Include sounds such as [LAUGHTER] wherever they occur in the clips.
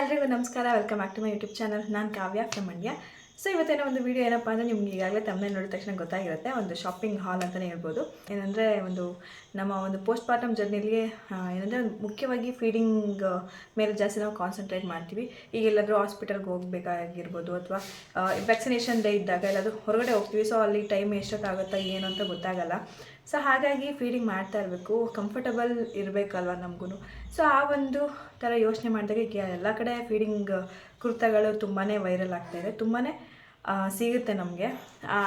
ಎಲ್ರಿಗೂ ನಮಸ್ಕಾರ welcome back to my YouTube channel ನಾನು ಕಾವ್ಯ ಫ್ರಮ್ ಸೊ ಇವತ್ತೇನೋ ಒಂದು ವಿಡಿಯೋ ಏನಪ್ಪ ಅಂದರೆ ನಿಮ್ಗೆ ಈಗಾಗಲೇ ತಮ್ಮನೆ ನೋಡಿದ ತಕ್ಷಣ ಗೊತ್ತಾಗಿರುತ್ತೆ. ಒಂದು ಶಾಪಿಂಗ್ ಹಾಲ್ ಅಂತಲೇ ಹೇಳ್ಬೋದು. ಏನಂದರೆ ಒಂದು ನಮ್ಮ ಒಂದು ಪೋಸ್ಟ್ ಪಾರ್ಟಮ್ ಜರ್ನಿಲಿ ಏನಂದರೆ ಮುಖ್ಯವಾಗಿ ಫೀಡಿಂಗ್ ಮೇಲೆ ಜಾಸ್ತಿ ನಾವು ಕಾನ್ಸಂಟ್ರೇಟ್ ಮಾಡ್ತೀವಿ. ಈಗ ಎಲ್ಲಾದರೂ ಹಾಸ್ಪಿಟಲ್ಗೆ ಹೋಗಬೇಕಾಗಿರ್ಬೋದು ಅಥವಾ ವ್ಯಾಕ್ಸಿನೇಷನ್ ಡೇ ಇದ್ದಾಗ ಎಲ್ಲಾದರೂ ಹೊರಗಡೆ ಹೋಗ್ತೀವಿ. ಸೊ ಅಲ್ಲಿ ಟೈಮ್ ಎಷ್ಟೊತ್ತಾಗುತ್ತಾ, ಏನು ಅಂತ ಗೊತ್ತಾಗಲ್ಲ. ಸೊ ಹಾಗಾಗಿ ಫೀಡಿಂಗ್ ಮಾಡ್ತಾ ಇರಬೇಕು. ಕಂಫರ್ಟಬಲ್ ಇರಬೇಕಲ್ವ ನಮಗೂ ಸೊ ಆ ಒಂದು ಥರ ಯೋಚನೆ ಮಾಡಿದಾಗ ಎಲ್ಲ ಕಡೆ ಫೀಡಿಂಗ್ ಕುರ್ತಾಗಳು ತುಂಬಾ ವೈರಲ್ ಆಗ್ತಾಯಿದೆ ತುಂಬಾ ಸಿಗುತ್ತೆ ನಮಗೆ.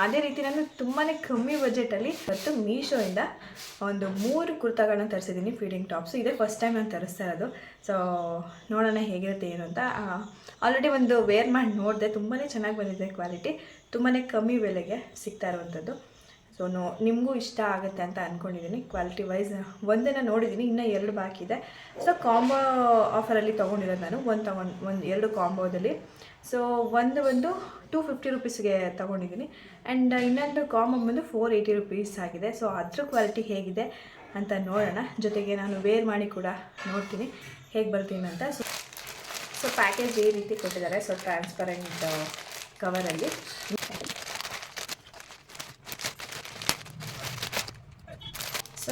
ಅದೇ ರೀತಿ ನಾನು ತುಂಬಾ ಕಮ್ಮಿ ಬಜೆಟಲ್ಲಿ ಇವತ್ತು ಮೀಶೋಯಿಂದ ಒಂದು ಮೂರು ಕುರ್ತಾಗಳನ್ನ ತರಿಸಿದ್ದೀನಿ, ಫೀಡಿಂಗ್ ಟಾಪ್ಸು. ಇದೇ ಫಸ್ಟ್ ಟೈಮ್ ನಾನು ತರಿಸ್ತಾ ಇರೋದು. ಸೊ ನೋಡೋಣ ಹೇಗಿರುತ್ತೆ ಏನು ಅಂತ. ಆಲ್ರೆಡಿ ಒಂದು ವೇರ್ ಮಾಡಿ ನೋಡಿದೆ. ತುಂಬಾ ಚೆನ್ನಾಗಿ ಬಂದಿದೆ ಕ್ವಾಲಿಟಿ ತುಂಬಾ ಕಮ್ಮಿ ಬೆಲೆಗೆ ಸಿಗ್ತಾ ಇರುವಂಥದ್ದು. ಸೊ ನೋ ನಿಮಗೂ ಇಷ್ಟ ಆಗುತ್ತೆ ಅಂತ ಅಂದ್ಕೊಂಡಿದ್ದೀನಿ ಕ್ವಾಲಿಟಿ ವೈಸ್ ಒಂದನ್ನು ನೋಡಿದ್ದೀನಿ ಇನ್ನೂ ಎರಡು ಬಾಕಿ ಇದೆ. ಸೊ ಕಾಂಬೋ ಆಫರಲ್ಲಿ ತೊಗೊಂಡಿರೋದು ನಾನು, ಒಂದು ತೊಗೊಂಡು, ಒಂದು ಎರಡು ಕಾಂಬೋದಲ್ಲಿ ಸೊ ಒಂದು ಒಂದು ಟೂ ಫಿಫ್ಟಿ ರುಪೀಸ್ಗೆ ತೊಗೊಂಡಿದ್ದೀನಿ ಆ್ಯಂಡ್ ಇನ್ನೊಂದು ಕಾಂಬೋ ಬಂದು ಫೋರ್ ಏಯ್ಟಿ ರುಪೀಸ್ ಆಗಿದೆ. ಸೊ ಅದ್ರ ಕ್ವಾಲಿಟಿ ಹೇಗಿದೆ ಅಂತ ನೋಡೋಣ. ಜೊತೆಗೆ ನಾನು ವೇರ್ ಮಾಡಿ ಕೂಡ ನೋಡ್ತೀನಿ. ಹೇಗೆ ಬರ್ತೀನಿ ಅಂತ. ಸೊ ಸೊ ಪ್ಯಾಕೇಜ್ ಈ ರೀತಿ ಕೊಟ್ಟಿದ್ದಾರೆ. ಸೊ ಟ್ರಾನ್ಸ್ಪರೆಂಟ್ ಕವರಲ್ಲಿ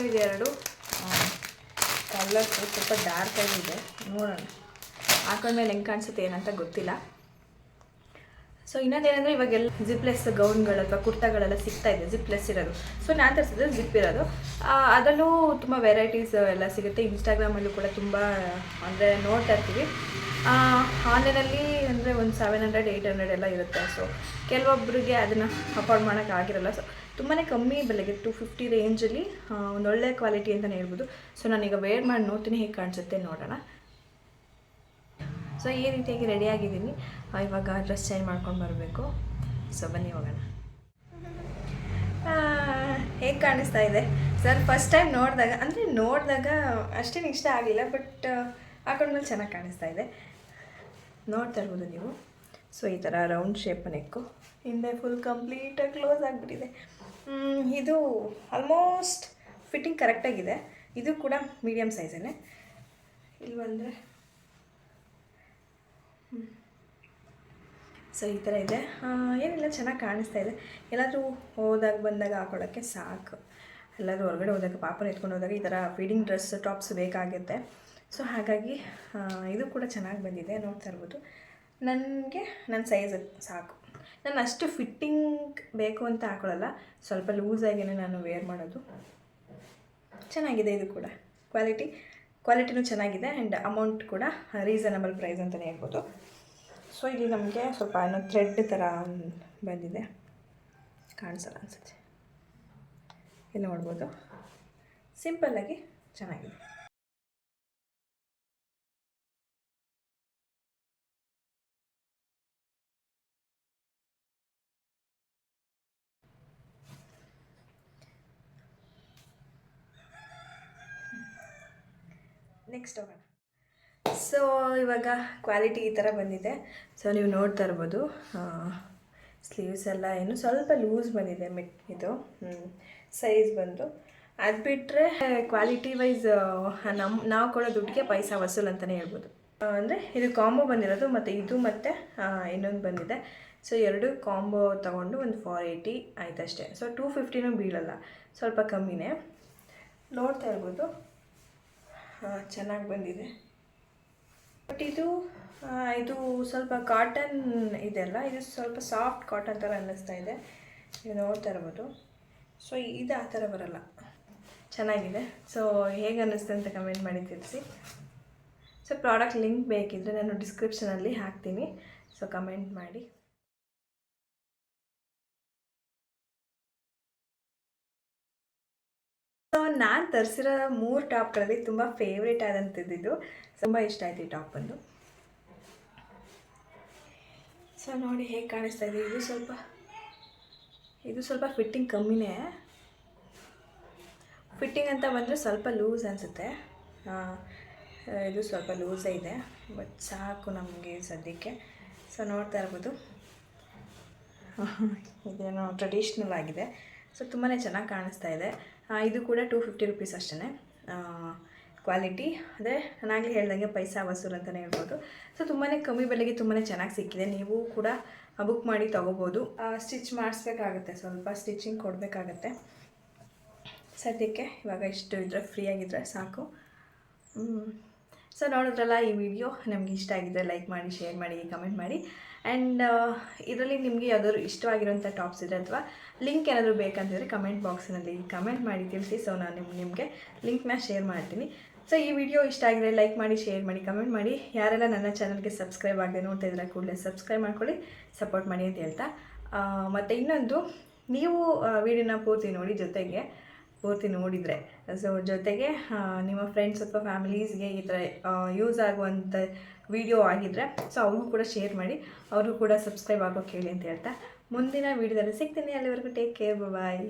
ಸೊ ಇದೆರಡು ಕಲರ್ಸು ಸ್ವಲ್ಪ ಡಾರ್ಕ್ ಆಗಿದೆ. ನೋಡೋಣ. ಹಾಕೊಂಡ್ಮೇಲೆ ಹೆಂಗೆ ಕಾಣಿಸುತ್ತೆ ಏನಂತ ಗೊತ್ತಿಲ್ಲ. ಸೊ ಇನ್ನೊಂದೇನೆಂದರೆ ಇವಾಗೆಲ್ಲ ಜಿಪ್ಲೆಸ್ ಗೌನ್ಗಳು ಅಥವಾ ಕುರ್ತಾಗಳೆಲ್ಲ ಸಿಗ್ತಾ ಇದೆ. ಜಿಪ್ಲೆಸ್ ಇರೋದು. ಸೊ ನಾನು ತರಿಸಿದ್ರೆ ಜಿಪ್ ಇರೋದು. ಅದರಲ್ಲೂ ತುಂಬ ವೆರೈಟೀಸ್ ಎಲ್ಲ ಸಿಗುತ್ತೆ. ಇನ್ಸ್ಟಾಗ್ರಾಮಲ್ಲೂ ಕೂಡ ತುಂಬ, ಅಂದರೆ ನೋಡ್ತಾ ಇರ್ತೀವಿ. ಆನ್ಲೈನಲ್ಲಿ ಅಂದರೆ ಒಂದು ಸೆವೆನ್ ಹಂಡ್ರೆಡ್ ಏಯ್ಟ್ ಹಂಡ್ರೆಡ್ ಎಲ್ಲ ಇರುತ್ತೆ. ಸೊ ಕೆಲವೊಬ್ಬರಿಗೆ ಅದನ್ನು ಅಫೋರ್ಡ್ ಮಾಡೋಕ್ಕಾಗಿರಲ್ಲ ಸೊ ತುಂಬಾ ಕಮ್ಮಿ ಬೆಲೆಗೆ ಟು ಫಿಫ್ಟಿ ರೇಂಜಲ್ಲಿ ಒಂದು ಒಳ್ಳೆ ಕ್ವಾಲಿಟಿ ಅಂತಲೇ ಹೇಳ್ಬೋದು. ಸೊ ನಾನೀಗ ವೇರ್ ಮಾಡಿ ನೋಡ್ತೀನಿ ಹೇಗೆ ಕಾಣಿಸುತ್ತೆ ನೋಡೋಣ. ಸೊ ಈ ರೀತಿಯಾಗಿ ರೆಡಿಯಾಗಿದ್ದೀನಿ ಇವಾಗ ಡ್ರೆಸ್ ಚೇಂಜ್ ಮಾಡ್ಕೊಂಡು ಬರಬೇಕು. ಸೊ ಬನ್ನಿ ಹೋಗೋಣ. ಹೇಗೆ ಕಾಣಿಸ್ತಾ ಇದೆ? ಸರ್ ಫಸ್ಟ್ ಟೈಮ್ ನೋಡಿದಾಗ, ಅಂದರೆ ನೋಡಿದಾಗ ಅಷ್ಟೇನು ಇಷ್ಟ ಆಗಲಿಲ್ಲ ಬಟ್ ಹಾಕೊಂಡ್ಮೇಲೆ ಚೆನ್ನಾಗಿ ಕಾಣಿಸ್ತಾ ಇದೆ. ನೋಡ್ತಾ ಇರ್ಬೋದು ನೀವು. ಸೊ ಈ ಥರ ರೌಂಡ್ ಶೇಪ್ ನೆಕ್ಕು. ಹಿಂದೆ ಫುಲ್ ಕಂಪ್ಲೀಟಾಗಿ ಕ್ಲೋಸ್ ಆಗಿಬಿಟ್ಟಿದೆ. ಇದು ಆಲ್ಮೋಸ್ಟ್ ಫಿಟ್ಟಿಂಗ್ ಕರೆಕ್ಟಾಗಿದೆ ಇದು ಕೂಡ ಮೀಡಿಯಮ್ ಸೈಜೇ ಇಲ್ಲಿ ಬಂದರೆ ಸೊ ಈ ಥರ ಇದೆ. ಏನಿಲ್ಲ, ಚೆನ್ನಾಗಿ ಕಾಣಿಸ್ತಾ ಇದೆ. ಎಲ್ಲಾದರೂ ಹೋದಾಗ, ಬಂದಾಗ ಹಾಕೊಳ್ಳೋಕ್ಕೆ ಸಾಕು. ಎಲ್ಲಾದರೂ ಹೊರಗಡೆ ಹೋದಾಗ, ಪಾಪನ ಎತ್ಕೊಂಡು ಹೋದಾಗ ಈ ಥರ ಫೀಡಿಂಗ್ ಡ್ರೆಸ್ ಟಾಪ್ಸ್ ಬೇಕಾಗುತ್ತೆ. ಸೊ ಹಾಗಾಗಿ ಇದು ಕೂಡ ಚೆನ್ನಾಗಿ ಬಂದಿದೆ. ನೋಡ್ತಾ ಇರ್ಬೋದು. ನನಗೆ ನನ್ನ ಸೈಜ್ ಸಾಕು. ನಾನು ಅಷ್ಟು ಫಿಟ್ಟಿಂಗ್ ಬೇಕು ಅಂತ ಹಾಕೊಳ್ಳಲ್ಲ. ಸ್ವಲ್ಪ ಲೂಸಾಗಿಯೇ ನಾನು ವೇರ್ ಮಾಡೋದು. ಚೆನ್ನಾಗಿದೆ ಇದು ಕೂಡ. ಕ್ವಾಲಿಟಿ ಕ್ವಾಲಿಟಿನೂ ಚೆನ್ನಾಗಿದೆ ಆ್ಯಂಡ್ ಅಮೌಂಟ್ ಕೂಡ ರೀಸನಬಲ್ ಪ್ರೈಸ್ ಅಂತಲೇ ಹೇಳ್ಬೋದು. ಸೊ ಇಲ್ಲಿ ನಮಗೆ ಸ್ವಲ್ಪ ಏನೋ ಥ್ರೆಡ್ ಥರ ಬಂದಿದೆ. ಕಾಣಿಸಲ್ಲ ಅನ್ಸುತ್ತೆ. ಇಲ್ಲಿ ನೋಡ್ಬೋದು. ಸಿಂಪಲ್ಲಾಗಿ ಚೆನ್ನಾಗಿದೆ. ನೆಕ್ಸ್ಟ್ ಹೋಗೋಣ ಸೊ ಇವಾಗ ಕ್ವಾಲಿಟಿ ಈ ಥರ ಬಂದಿದೆ. ಸೊ ನೀವು ನೋಡ್ತಾ ಇರ್ಬೋದು. ಸ್ಲೀವ್ಸ್ ಎಲ್ಲ ಏನು ಸ್ವಲ್ಪ ಲೂಸ್ ಬಂದಿದೆ ಮೆಟ್ ಇದು. ಸೈಜ್ ಬಂದು. ಅದು ಬಿಟ್ಟರೆ ಕ್ವಾಲಿಟಿ ವೈಸ್ ನಮ್ಮ ನಾವು ಕೊಡೋ ದುಡ್ಡಿಗೆ ಪೈಸಾ ವಸೂಲ್ ಅಂತಲೇ ಹೇಳ್ಬೋದು. ಅಂದರೆ ಇದು ಕಾಂಬೋ ಬಂದಿರೋದು ಮತ್ತು ಇದು ಮತ್ತು ಇನ್ನೊಂದು ಬಂದಿದೆ. ಸೊ ಎರಡು ಕಾಂಬೋ ತೊಗೊಂಡು ಒಂದು ಫಾರ್ ಏಯ್ಟಿ ಆಯ್ತಷ್ಟೇ. ಸೊ ಟೂ ಫಿಫ್ಟಿನೂ ಬೀಳಲ್ಲ. ಸ್ವಲ್ಪ ಕಮ್ಮಿನೇ. ನೋಡ್ತಾ ಇರ್ಬೋದು. ಚೆನ್ನಾಗಿ ಬಂದಿದೆ. ಬಟ್ ಇದು ಇದು ಸ್ವಲ್ಪ ಕಾಟನ್ ಇದೆಲ್ಲ ಇದು ಸ್ವಲ್ಪ ಸಾಫ್ಟ್ ಕಾಟನ್ ಥರ ಅನ್ನಿಸ್ತಾ ಇದೆ. ನೀವು ನೋಡ್ತಾ ಇರ್ಬೋದು. ಸೊ ಇದು ಆ ಥರ ಬರಲ್ಲ. ಚೆನ್ನಾಗಿದೆ. ಸೊ ಹೇಗೆ ಅನ್ನಿಸ್ತೆ ಅಂತ ಕಮೆಂಟ್ ಮಾಡಿ ತಿಳಿಸಿ. ಸೊ ಪ್ರಾಡಕ್ಟ್ ಲಿಂಕ್ ಬೇಕಿದ್ದರೆ ನಾನು ಡಿಸ್ಕ್ರಿಪ್ಷನಲ್ಲಿ ಹಾಕ್ತೀನಿ. ಸೊ ಕಮೆಂಟ್ ಮಾಡಿ. ಸೊ ನಾನು ತರಿಸಿರೋ ಮೂರು ಟಾಪ್ಗಳಲ್ಲಿ ತುಂಬ ಫೇವ್ರೇಟ್ ಆದಂಥದ್ದು ತುಂಬ ಇಷ್ಟ ಆಯ್ತು ಈ ಟಾಪ್ ಬಂದು. ಸೊ ನೋಡಿ ಹೇಗೆ ಕಾಣಿಸ್ತಾ ಇದೆ. ಇದು ಸ್ವಲ್ಪ ಇದು ಸ್ವಲ್ಪ ಫಿಟ್ಟಿಂಗ್ ಕಮ್ಮಿನೇ. ಫಿಟ್ಟಿಂಗ್ ಅಂತ ಬಂದರೆ ಸ್ವಲ್ಪ ಲೂಸ್ ಅನಿಸುತ್ತೆ. ಇದು ಸ್ವಲ್ಪ ಲೂಸೇ ಇದೆ ಬಟ್ ಸಾಕು ನಮಗೆ ಸದ್ಯಕ್ಕೆ. ಸೊ ನೋಡ್ತಾ ಇರ್ಬೋದು. [LAUGHS] ಇದೇನೋ ಟ್ರೆಡಿಷ್ನಲ್ ಆಗಿದೆ. ಸೊ ತುಂಬಾ ಚೆನ್ನಾಗಿ ಕಾಣಿಸ್ತಾ ಇದೆ. ಇದು ಕೂಡ ಟೂ ಫಿಫ್ಟಿ ರುಪೀಸ್ ಅಷ್ಟೇ ಕ್ವಾಲಿಟಿ ಅದೇ ನಾನಾಗಲೇ ಹೇಳ್ದಂಗೆ ಪೈಸಾ ವಸೂಲ್ ಅಂತಲೇ ಹೇಳ್ಬೋದು. ಸೊ ತುಂಬಾ ಕಮ್ಮಿ ಬೆಲೆಗೆ ತುಂಬಾ ಚೆನ್ನಾಗಿ ಸಿಕ್ಕಿದೆ. ನೀವು ಕೂಡ ಬುಕ್ ಮಾಡಿ ತೊಗೋಬೋದು. ಸ್ಟಿಚ್ ಮಾಡಿಸ್ಬೇಕಾಗತ್ತೆ. ಸ್ವಲ್ಪ ಸ್ಟಿಚಿಂಗ್ ಕೊಡಬೇಕಾಗತ್ತೆ. ಸದ್ಯಕ್ಕೆ ಇವಾಗ ಇಷ್ಟು ಇದ್ದರೆ ಫ್ರೀ ಆಗಿದ್ದರೆ ಸಾಕು. ಸೊ ನೋಡಿದ್ರಲ್ಲ ಈ ವಿಡಿಯೋ ನಮಗೆ ಇಷ್ಟ ಆಗಿದ್ದರೆ ಲೈಕ್ ಮಾಡಿ ಶೇರ್ ಮಾಡಿ ಕಮೆಂಟ್ ಮಾಡಿ. ಆ್ಯಂಡ್ ಇದರಲ್ಲಿ ನಿಮಗೆ ಯಾವ್ದಾದ್ರು ಇಷ್ಟವಾಗಿರೋಂಥ ಟಾಪ್ಸ್ ಇದೆ ಅಥವಾ ಲಿಂಕ್ ಏನಾದರೂ ಬೇಕಂತಿದ್ರೆ ಕಮೆಂಟ್ ಬಾಕ್ಸ್ನಲ್ಲಿ ಕಮೆಂಟ್ ಮಾಡಿ ತಿಳಿಸಿ. ಸೊ ನಾನು ನಿಮ್ಗೆ ನಿಮಗೆ ಲಿಂಕ್ನ ಶೇರ್ ಮಾಡ್ತೀನಿ. ಸೊ ಈ ವಿಡಿಯೋ ಇಷ್ಟ ಆಗಿದ್ರೆ ಲೈಕ್ ಮಾಡಿ ಶೇರ್ ಮಾಡಿ ಕಮೆಂಟ್ ಮಾಡಿ. ಯಾರೆಲ್ಲ ನನ್ನ ಚಾನಲ್ಗೆ ಸಬ್ಸ್ಕ್ರೈಬ್ ಆಗದೆ ನೋಡ್ತಾ ಇದ್ರೆ ಕೂಡಲೇ ಸಬ್ಸ್ಕ್ರೈಬ್ ಮಾಡ್ಕೊಳ್ಳಿ ಸಪೋರ್ಟ್ ಮಾಡಿ ಅಂತ ಹೇಳ್ತಾ. ಆ, ಮತ್ತು ಇನ್ನೊಂದು ನೀವು ವಿಡಿಯೋನ ಪೂರ್ತಿ ನೋಡಿ ಜೊತೆಗೆ ಪೂರ್ತಿ ನೋಡಿದರೆ. ಸೊ ಜೊತೆಗೆ ನಿಮ್ಮ ಫ್ರೆಂಡ್ಸ್ ಅಥವಾ ಫ್ಯಾಮಿಲೀಸ್ಗೆ ಈ ಥರ ಯೂಸ್ ಆಗುವಂಥ ವಿಡಿಯೋ ಆಗಿದ್ದರೆ ಸೊ ಅವ್ರಿಗೂ ಕೂಡ ಶೇರ್ ಮಾಡಿ ಅವರು ಕೂಡ ಸಬ್ಸ್ಕ್ರೈಬ್ ಆಗೋಕೆ ಹೇಳಿ ಅಂತ ಹೇಳ್ತಾ. ಮುಂದಿನ ವೀಡಿಯೋದಲ್ಲಿ ಸಿಗ್ತೀನಿ. ಅಲ್ಲಿವರೆಗೂ ಟೇಕ್ ಕೇರ್ ಬಾಯ್